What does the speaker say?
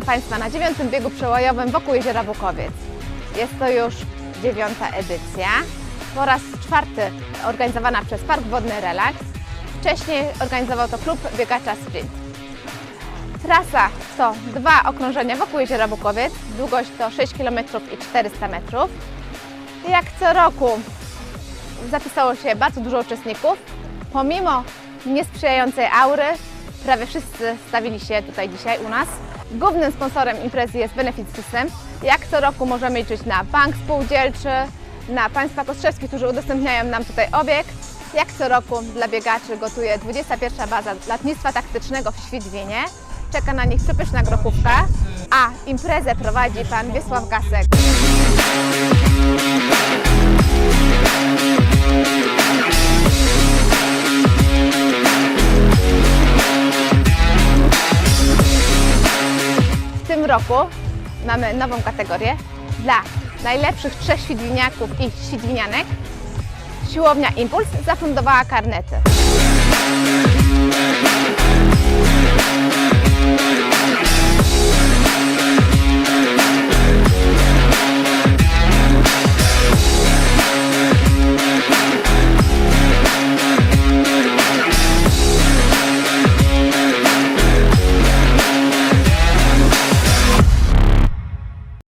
Państwa na dziewiątym biegu przełajowym wokół jeziora Bukowiec. Jest to już dziewiąta edycja, po raz czwarty organizowana przez Park Wodny Relaks. Wcześniej organizował to klub biegacza Sprint. Trasa to dwa okrążenia wokół jeziora Bukowiec, długość to 6 km i 400 metrów. Jak co roku zapisało się bardzo dużo uczestników. Pomimo niesprzyjającej aury, prawie wszyscy stawili się tutaj dzisiaj u nas. Głównym sponsorem imprezy jest Benefit System. Jak co roku możemy liczyć na bank spółdzielczy, na państwa kostrzewskie, którzy udostępniają nam tutaj obiekt. Jak co roku dla biegaczy gotuje 21. baza lotnictwa taktycznego w Świdwinie. Czeka na nich przepyszna grochówka, a imprezę prowadzi pan Wiesław Gasek. Tym roku mamy nową kategorię dla najlepszych trzech świdwiniaków i świdwinianek. Siłownia Impuls zafundowała karnety.